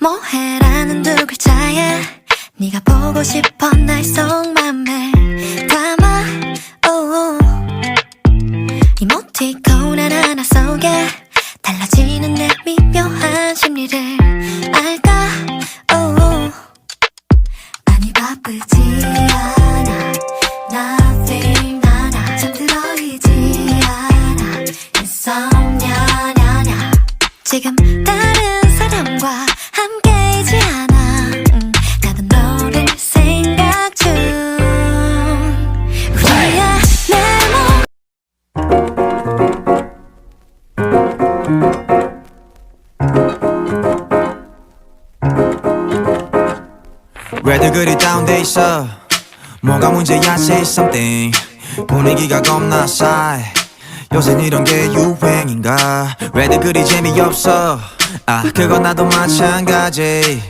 뭐해라는 두 글자에 네가 보고 싶어 날 속맘에 담아. 이모티콘 하나하나 속에 달라지는 내 미묘한 심리를 알까? 오. 많이 바쁘지 않아. 나 지금 따라 그리 다운돼 있어? 뭐가 문제야 say something. 분위기가 겁나 싸해. 요새 이런 게 유행인가? 왜들 그리 재미없어? 아 그건 나도 마찬가지